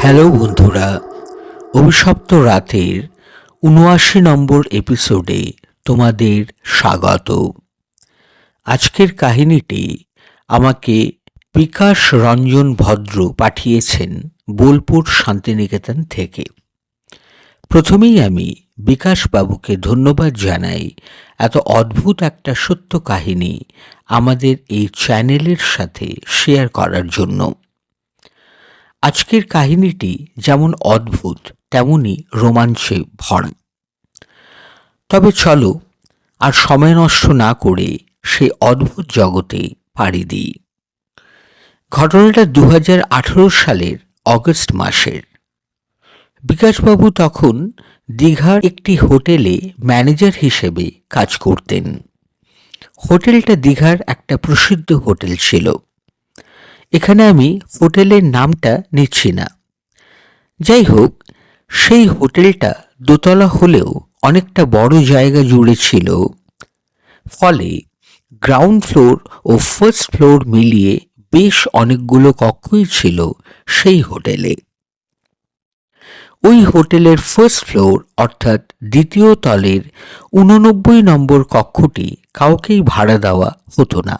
Hello বন্ধুরা, অভিশপ্ত রাতের উনআশি নম্বর এপিসোডে তোমাদের স্বাগত। আজকের কাহিনীটি আমাকে বিকাশ রঞ্জন ভদ্র পাঠিয়েছেন বোলপুর শান্তিনিকেতন থেকে। প্রথমেই আমি বিকাশ বাবুকে ধন্যবাদ জানাই এত অদ্ভুত একটা সত্য কাহিনী আমাদের এই চ্যানেলের সাথে শেয়ার করার জন্য। আজকের কাহিনীটি যেমন অদ্ভুত তেমনি রোমাঞ্চে ভরা। তবে চলো আর সময় নষ্ট না করে সে অদ্ভুত জগতে পাড়ি দিই। ঘটনাটা দু হাজার আঠারো সালের অগস্ট মাসের। বিকাশবাবু তখন দীঘার একটি হোটেলে ম্যানেজার হিসেবে কাজ করতেন। হোটেলটা দীঘার একটা প্রসিদ্ধ হোটেল ছিল। এখানে আমি হোটেলের নামটা নিচ্ছি না। যাই হোক সেই হোটেলটা দোতলা হলেও অনেকটা বড় জায়গা জুড়ে ছিল। ফলে গ্রাউন্ড ফ্লোর ও ফার্স্ট ফ্লোর মিলিয়ে বেশ অনেকগুলো কক্ষই ছিল সেই হোটেলে। ওই হোটেলের ফার্স্ট ফ্লোর, অর্থাৎ দ্বিতীয় তলের উননব্বই নম্বর কক্ষটি কাউকেই ভাড়া দেওয়া হতো না।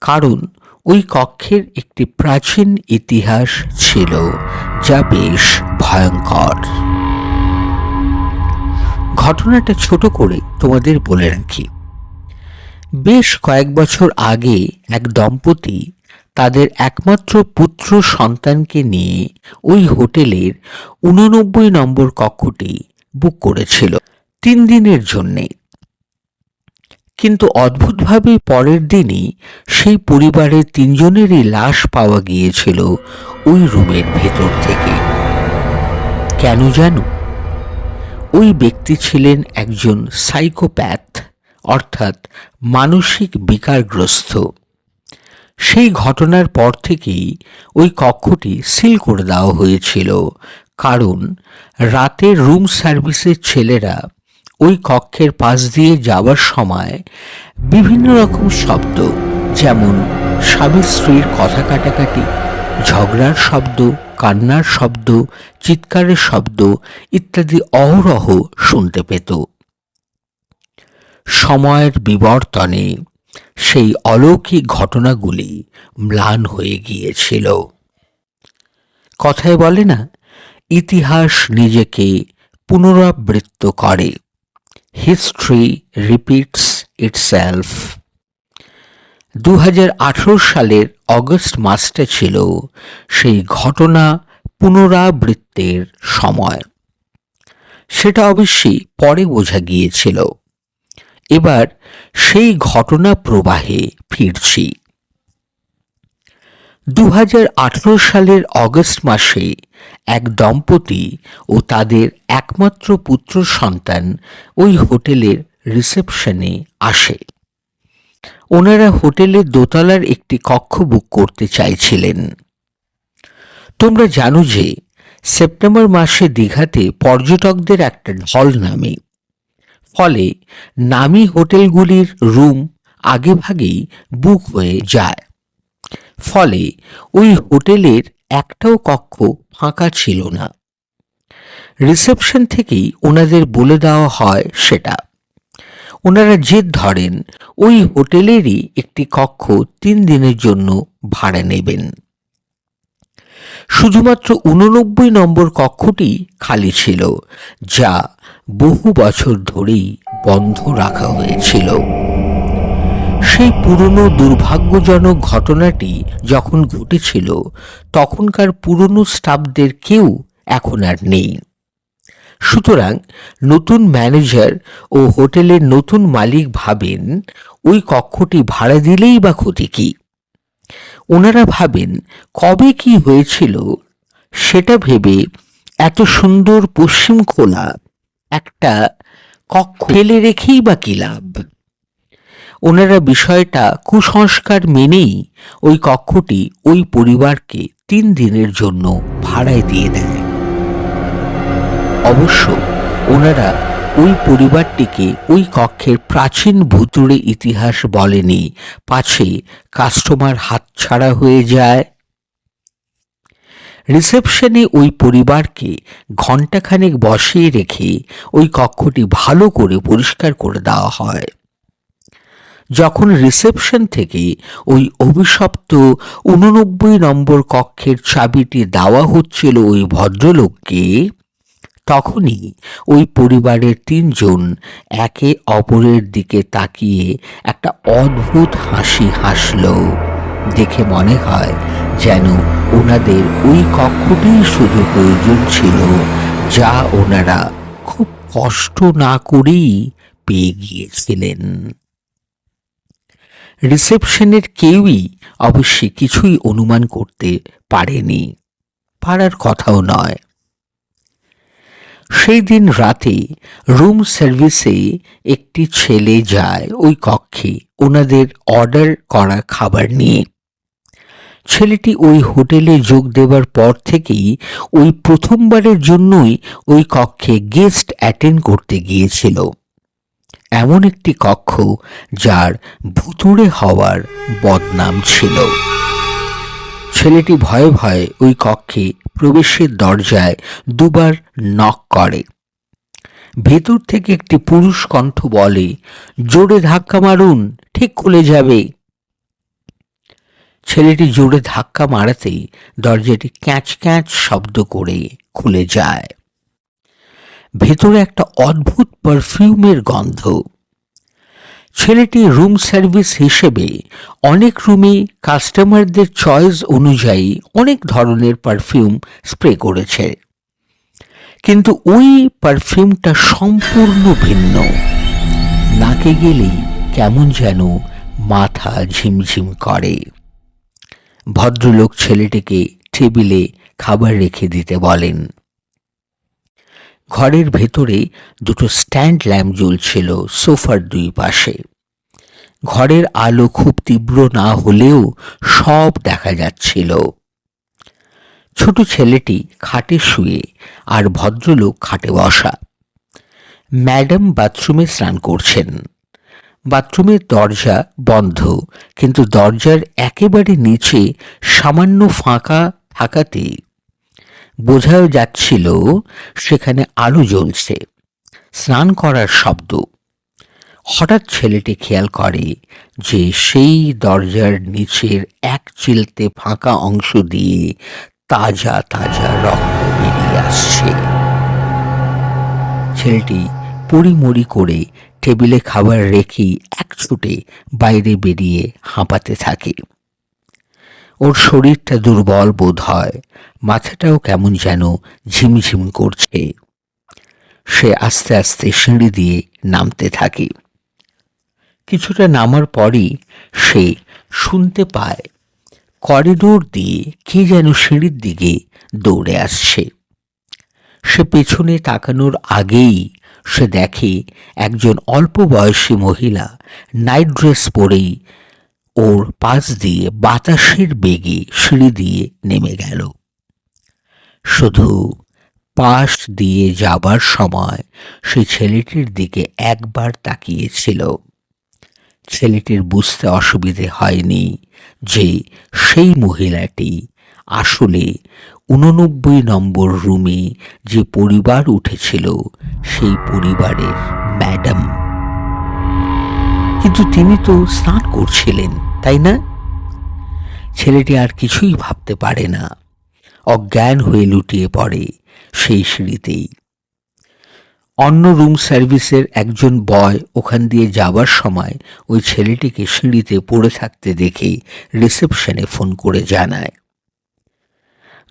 কারণ ওই কক্ষের একটি প্রাচীন ইতিহাস ছিল, যা বেশ ভয়ঙ্কর। ঘটনাটা ছোট করে তোমাদের বলে রাখি। বেশ কয়েক বছর আগে এক দম্পতি তাদের একমাত্র পুত্র সন্তানকে নিয়ে ওই হোটেলের উননব্বই নম্বর কক্ষটি বুক করেছিল। তিন দিনের জন্যে কিন্তু অদ্ভুতভাবে পরের দিনই সেই পরিবারের তিনজনেরই লাশ পাওয়া গিয়েছিল ওই রুমের ভেতর থেকে। কেন জানো? ওই ব্যক্তি ছিলেন একজন সাইকোপ্যাথ, অর্থাৎ মানসিক বিকারগ্রস্ত। সেই ঘটনার পর থেকেই ওই কক্ষটি সিল করে দেওয়া হয়েছিল, কারণ রাতে রুম সার্ভিসের ছেলেরা ওই কক্ষের পাশ দিয়ে যাওয়ার সময় বিভিন্ন রকম শব্দ, যেমন স্বামী স্ত্রীর কথা কাটাকাটি, ঝগড়ার শব্দ, কান্নার শব্দ, চিৎকারের শব্দ ইত্যাদি অহরহ শুনতে পেত। সময়ের বিবর্তনে সেই অলৌকিক ঘটনাগুলি ম্লান হয়ে গিয়েছিল। কথায় বলে না, ইতিহাস নিজেকে পুনরাবৃত্ত করে। হিস্ট্রি রিপিটস ইটসেলফ দু সালের অগস্ট মাসটা ছিল সেই ঘটনা পুনরাবৃত্তের সময়। সেটা অবশ্যই পরে বোঝা গিয়েছিল। এবার সেই ঘটনা প্রবাহে ফিরছি। দু হাজার আঠারো সালের অগস্ট মাসে এক দম্পতি ও তাদের একমাত্র পুত্র সন্তান ওই হোটেলের রিসেপশনে আসে। ওনারা হোটেলের দোতলার একটি কক্ষ বুক করতে চাইছিলেন। তোমরা জানো যে সেপ্টেম্বর মাসে দীঘাতে পর্যটকদের একটা ঢল নামে। ফলে নামি হোটেলগুলির রুম আগেভাগেই বুক হয়ে যায়। ফলে ওই হোটেলের একটাও কক্ষ ফাঁকা ছিল না। রিসেপশন থেকেই ওনাদের বলে দেওয়া হয় সেটা। ওনারা জেদ ধরেন ওই হোটেলেরই একটি কক্ষ তিন দিনের জন্য ভাড়া নেবেন। শুধুমাত্র উননব্বই নম্বর কক্ষটি খালি ছিল, যা বহু বছর ধরেই বন্ধ রাখা হয়েছিল। সেই পুরনো দুর্ভাগ্যজনক ঘটনাটি যখন ঘটেছিল, তখনকার পুরনো স্টাফদের কেউ এখন আর নেই। সুতরাং নতুন ম্যানেজার ও হোটেলের নতুন মালিক ভাবেন, ওই কক্ষটি ভাড়া দিলেই বা ক্ষতি কি? ওনারা ভাবেন, কবে কি হয়েছিল সেটা ভেবে এত সুন্দর পশ্চিম খোলা একটা কক্ষ ফেলে রেখেই বা কি লাভ? ওনারা বিষয়টা কুসংস্কার মেনেই ওই কক্ষটি ওই পরিবারকে তিন দিনের জন্য ভাড়ায় দিয়ে দেয়। অবশ্য ওনারা ওই পরিবারটিকে ওই কক্ষের প্রাচীন ভুতুড়ে ইতিহাস বলেনি, পাছে কাস্টমার হাতছাড়া হয়ে যায়। রিসেপশনে ওই পরিবারকে ঘণ্টাখানেক বসিয়ে রেখে ওই কক্ষটি ভালো করে পরিষ্কার করে দেওয়া হয়। যখন রিসেপশন থেকে ওই অভিশপ্ত উননব্বই নম্বর কক্ষের চাবিটি দেওয়া হচ্ছিল ওই ভদ্রলোককে, তখনই ওই পরিবারের তিনজন একে অপরের দিকে তাকিয়ে একটা অদ্ভুত হাসি হাসল। দেখে মনে হয় যেন ওনাদের ওই কক্ষটিই শুধু প্রয়োজন ছিল, যা ওনারা খুব কষ্ট না করেই পেয়ে গিয়েছিলেন। রিসেপশনের কেউই অবশ্যই কিছুই অনুমান করতে পারেনি। পারার কথাও নয়। সেই দিন রাতে রুম সার্ভিসে একটি ছেলে যায় ওই কক্ষে ওনাদের অর্ডার করা খাবার নিয়ে। ছেলেটি ওই হোটেলে যোগ দেবার পর থেকেই ওই প্রথমবারের জন্যই ওই কক্ষে গেস্ট অ্যাটেন্ড করতে গিয়েছিল। এমন একটি কক্ষ যার ভুতুড়ে হওয়ার বদনাম ছিল। ছেলেটি ভয়ে ভয়ে ওই কক্ষে প্রবেশের দরজায় দুবার নক করে। ভেতর থেকে একটি পুরুষ কণ্ঠ বলে, জোরে ধাক্কা মারুন, ঠিক খুলে যাবে। ছেলেটি জোরে ধাক্কা মারাতেই দরজাটি ক্যাঁচ ক্যাঁচ শব্দ করে খুলে যায়। ভেতরে একটা অদ্ভুত পারফিউমের গন্ধ। ছেলেটি রুম সার্ভিস হিসেবে অনেক রুমে কাস্টমারদের চয়েস অনুযায়ী অনেক ধরনের পারফিউম স্প্রে করেছে। কিন্তু ওই পারফিউমটা সম্পূর্ণ ভিন্ন। নাকে গেলেই কেমন যেন মাথা ঝিমঝিম করে। ভদ্রলোক ছেলেটিকে টেবিলে খাবার রেখে দিতে বলেন। ঘরের ভেতরে দুটো স্ট্যান্ড ল্যাম্প জ্বলছিল সোফার দুই পাশে। ঘরের আলো খুব তীব্র না হলেও সব দেখা যাচ্ছিল। ছোট ছেলেটি খাটে শুয়ে আর ভদ্রলোক খাটে বসা। ম্যাডাম বাথরুমে স্নান করছেন। বাথরুমের দরজা বন্ধ, কিন্তু দরজার একেবারে নিচে সামান্য ফাঁকা থাকাতে বোঝাও যাচ্ছিল, সেখানে আলো জ্বলছে। স্নান করার শব্দ। হঠাৎ ছেলেটি খেয়াল করে যে সেই দরজার নিচের এক চিলতে ফাঁকা অংশ দিয়ে তাজা তাজা রক্ত বেরিয়ে আসছে। ছেলেটি পরিমরি করে টেবিলে খাবার রেখেই এক ছুটে বাইরে বেরিয়ে হাঁপাতে থাকে। ওর শরীরটা দুর্বল বোধ হয়। মাথাটাও কেমন যেন ঝিমঝিম করছে। সে আস্তে আস্তে সিঁড়ি দিয়ে নামতে থাকে। কিছুটা নামার পরই সে শুনতে পায়, করিডোর দিয়ে কে যেন সিঁড়ির দিকে দৌড়ে আসছে। সে পেছনে তাকানোর আগেই সে দেখে একজন অল্প বয়সী মহিলা নাইট ড্রেস পরেই ওর পাশ দিয়ে বাতাসের বেগে সিঁড়ি দিয়ে নেমে গেল। শুধু পাশ দিয়ে যাবার সময় সে ছেলেটির দিকে একবার তাকিয়েছিল। ছেলেটির বুঝতে অসুবিধে হয়নি যে সেই মহিলাটি আসলে উননব্বই নম্বর রুমে যে পরিবার উঠেছিল, সেই পরিবারের ম্যাডাম। কিন্তু তিনি তো স্নান করছিলেন। তাই না? ছেলেটি আর কিছুই ভাবতে পারে না। অজ্ঞান হয়ে লুটিয়ে পড়ে সেই সিঁড়িতেই। অন্য রুম সার্ভিসের একজন বয় ওখান দিয়ে যাবার সময় ওই ছেলেটিকে সিঁড়িতে পড়ে থাকতে দেখে রিসেপশনে ফোন করে জানায়।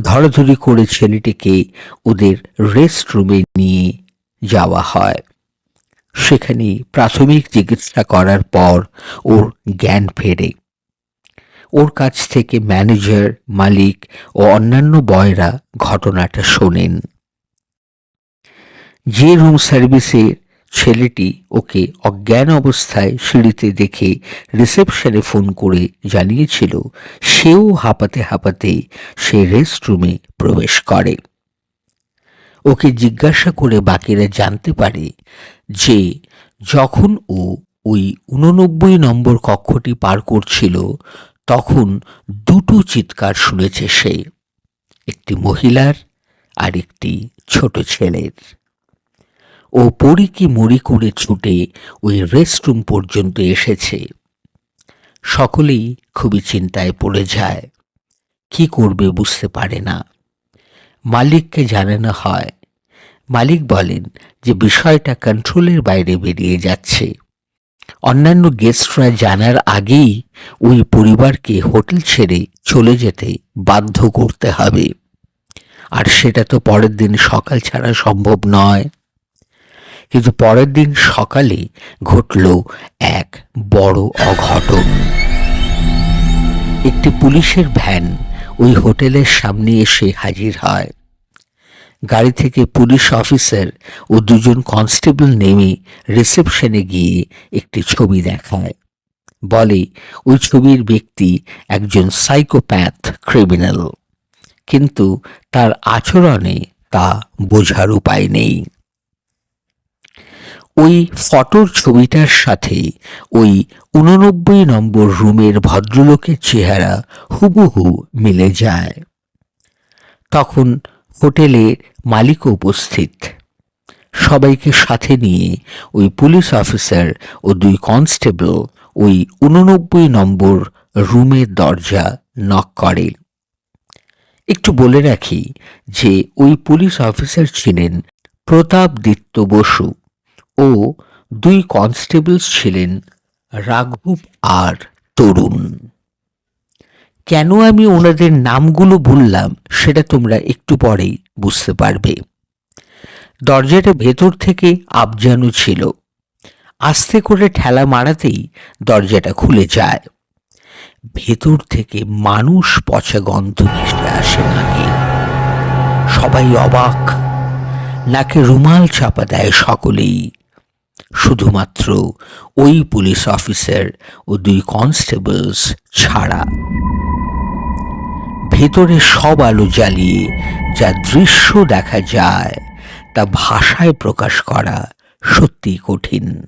ধরাধরি করে ছেলেটিকে ওদের রেস্ট রুমে নিয়ে যাওয়া হয়। সেখানে প্রাথমিক চিকিৎসা করার পর ওর জ্ঞান ফেরে। ওর কাছ থেকে ম্যানেজার, মালিক ও অন্যান্য বয়রা ঘটনাটা শোনেন। যে রুম সার্ভিসের ছেলেটি ওকে অজ্ঞান অবস্থায় সিঁড়িতে দেখে রিসেপশনে ফোন করে জানিয়েছিল, সেও হাঁপাতে হাঁপাতে সে রেস্টরুমে প্রবেশ করে। ওকে জিজ্ঞাসা করে বাকিরা জানতে পারে যে যখন ও ওই উননব্বই নম্বর কক্ষটি পার করছিল, তখন দুটো চিৎকার শুনেছে সে, একটি মহিলার আর একটি ছোট ছেলের। ও পড়ি মুড়ি করে ছুটে ওই রেস্টরুম পর্যন্ত এসেছে। সকলেই খুবই চিন্তায় পড়ে যায়। কি করবে বুঝতে পারে না। মালিককে জানানো হয়। মালিক বলেন যে বিষয়টা কন্ট্রোলের বাইরে বেরিয়ে যাচ্ছে। অন্যান্য গেস্টরা জানার আগেই ওই পরিবারকে হোটেল ছেড়ে চলে যেতে বাধ্য করতে হবে। আর সেটা তো পরের দিন সকাল ছাড়া সম্ভব নয়। কিন্তু পরের দিন সকালে ঘটল এক বড় অঘটন। একটি পুলিশের ভ্যান ওই হোটেলের সামনে এসে হাজির হয়। গাড়ি থেকে পুলিশ অফিসার ও দুজন কনস্টেবল নেমে রিসেপশনে গিয়ে একটি ছবি দেখায়। বলে, ওই ছবির ব্যক্তি একজন সাইকোপ্যাথ ক্রিমিনাল। কিন্তু তার আচরণে তা বোঝার উপায় নেই। ওই ফটোর ছবিটার সাথে ওই উননব্বই নম্বর রুমের ভদ্রলোকের চেহারা হুবহু মিলে যায়। তখন হোটেলে মালিক উপস্থিত। সবাইকে সাথে নিয়ে ওই পুলিশ অফিসার ও দুই কনস্টেবল ওই উননব্বই নম্বর রুমের দরজা নক করে। একটু বলে রাখি যে ওই পুলিশ অফিসার ছিলেন প্রতাপদিত্য বসু। ও দুই কনস্টেবলস ছিলেন রাঘব আর তরুণ। কেন আমি ওনাদের নামগুলো বললাম সেটা তোমরা একটু পরেই বুঝতে পারবে। দরজাটা ভেতর থেকে আবজানু ছিল। আস্তে করে ঠেলা মারাতেই দরজাটা খুলে যায়। ভেতর থেকে মানুষ পচা গন্ধ ভেসে আসে নাকি। সবাই অবাক। নাকে রুমাল চাপা দেয় সকলেই। শুধুমাত্র ওই পুলিশ অফিসার ও দুই কনস্টেবলস ছাড়া। ভেতরে সব আলো জ্বালিয়ে যা দৃশ্য দেখা যায়, তা ভাষায় প্রকাশ করা সত্যি কঠিন।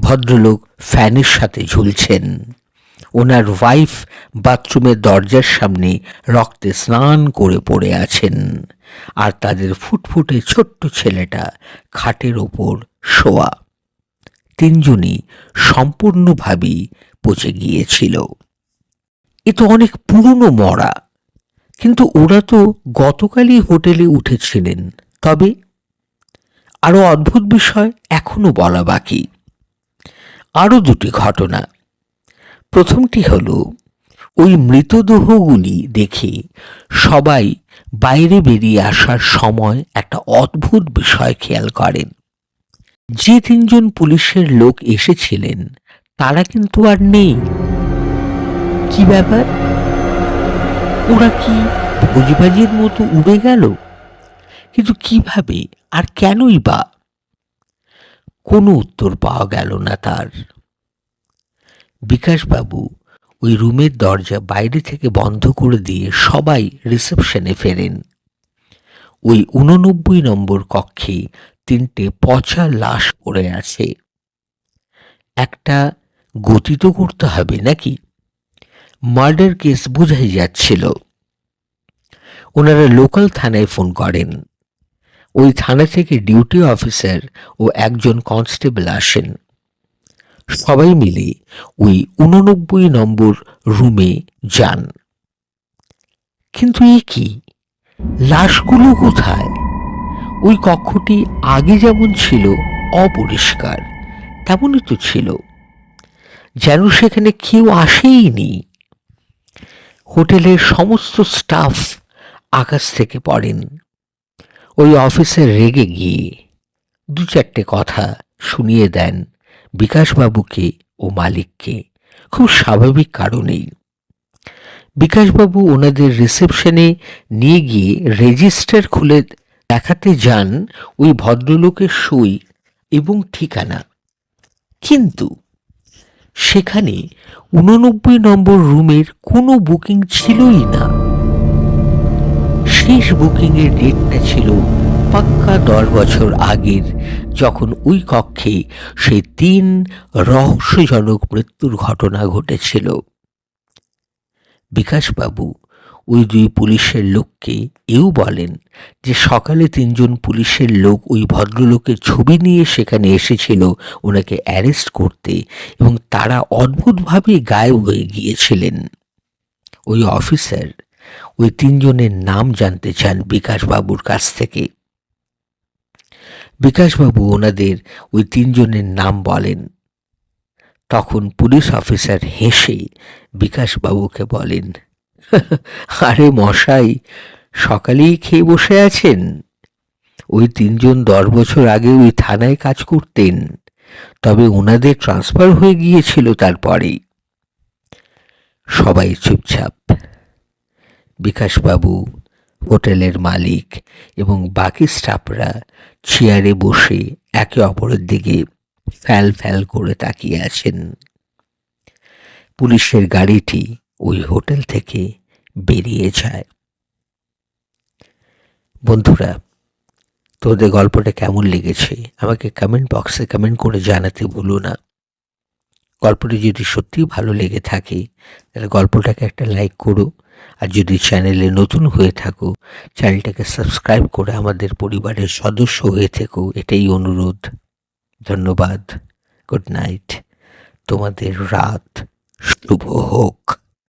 ভদ্রলোক ফ্যানের সাথে ঝুলছেন। ওনার ওয়াইফ বাথরুমের দরজার সামনে রক্তে স্নান করে পড়ে আছেন। আর তাদের ফুটফুটে ছোট্ট ছেলেটা খাটের ওপর শোয়া। তিনজনই সম্পূর্ণভাবেই পচে গিয়েছিল। এ তো অনেক পুরনো মরা। কিন্তু ওরা তো গতকালই হোটেলে উঠেছিলেন। তবে আরও অদ্ভুত বিষয় এখনও বলা বাকি। আরও দুটি ঘটনা। প্রথমটি হল, ওই মৃতদেহগুলি দেখে সবাই বাইরে বেরিয়ে আসার সময় একটা অদ্ভুত বিষয় খেয়াল করেন। যে তিনজন পুলিশের লোক এসেছিলেন, তারা কিন্তু আর নেই। কি ব্যাপার? ওরা কি ভোজবাজির মতো উড়ে গেল? কিন্তু কীভাবে আর কেনই বা? কোনো উত্তর পাওয়া গেল না তার। বিকাশবাবু ওই রুমের দরজা বাইরে থেকে বন্ধ করে দিয়ে সবাই রিসেপশনে ফেরেন। ওই উননব্বই নম্বর কক্ষে তিনটে পচা লাশ পড়ে আছে। একটা গতি তো করতে হবে নাকি? মার্ডার কেস বোঝাই যাচ্ছিল। ওনারা লোকাল থানায় ফোন করেন। ওই থানা থেকে ডিউটি অফিসার ও একজন কনস্টেবল আসেন। সবাই মিলে ওই উননব্বই নম্বর রুমে যান। কিন্তু এ কি? লাশগুলো কোথায়? ওই কক্ষটি আগে যেমন ছিল অপরিষ্কার, তেমনই তো ছিল। যেন সেখানে কেউ আসেইনি হোটেলের সমস্ত স্টাফ আকাশ থেকে পড়েন। ওই অফিসে রেগে গিয়ে দু চারটে কথা শুনিয়ে দেন বিকাশবাবুকে ও মালিককে। খুব স্বাভাবিক কারণেই। বিকাশবাবু ওনাদের রিসেপশনে নিয়ে গিয়ে রেজিস্টার খুলে দেখাতে যান ওই ভদ্রলোকের সই এবং ঠিকানা। কিন্তু সেখানে উননব্বই নম্বর রুমের কোনো বুকিং ছিলই না। শেষ বুকিংয়ের ডেটটা ছিল পাক্কা দশ বছর আগের, যখন ওই কক্ষে সেই তিন রহস্যজনক মৃত্যুর ঘটনা ঘটেছিল। বিকাশবাবু ওই দুই পুলিশের লোককে এও বলেন যে সকালে তিনজন পুলিশের লোক ওই ভদ্রলোকের ছবি নিয়ে সেখানে এসেছিল ওনাকে অ্যারেস্ট করতে এবং তারা অদ্ভুতভাবে গায়েব হয়ে গিয়েছিলেন। ওই অফিসার ওই তিনজনের নাম জানতে চান বিকাশবাবুর কাছ থেকে। বিকাশবাবু ওনাদের ওই তিনজনের নাম বলেন। তখন পুলিশ অফিসার হেসে বিকাশবাবুকে বলেন আরে মশাই, সকালেই খেয়ে বসে আছেন? ওই তিনজন দশ বছর আগে ওই থানায় কাজ করতেন, তবে ওনাদের ট্রান্সফার হয়ে গিয়েছিল তারপরেই সবাই চুপচাপ। বিকাশবাবু, হোটেলের মালিক এবং বাকি স্টাফরা চেয়ারে বসে একে অপরের দিকে ফ্যাল ফ্যাল করে তাকিয়ে আছেন। পুলিশের গাড়িটি ওই হোটেল থেকে বেরিয়ে যায়। বন্ধুরা, তোদের গল্পটা কেমন লেগেছে? আমাকে কমেন্ট বক্সে কমেন্ট করে জানাতে ভুলো না। গল্পটি যদি সত্যিই ভালো লেগে থাকে, তাহলে গল্পটাকে একটা লাইক করো। আর যদি চ্যানেলে নতুন হয়ে থাকো চ্যানেলটাকে সাবস্ক্রাইব করে আমাদের পরিবারের সদস্য হয়ে থেকো। এটাই অনুরোধ। ধন্যবাদ। গুড নাইট তোমাদের রাত শুভ হোক।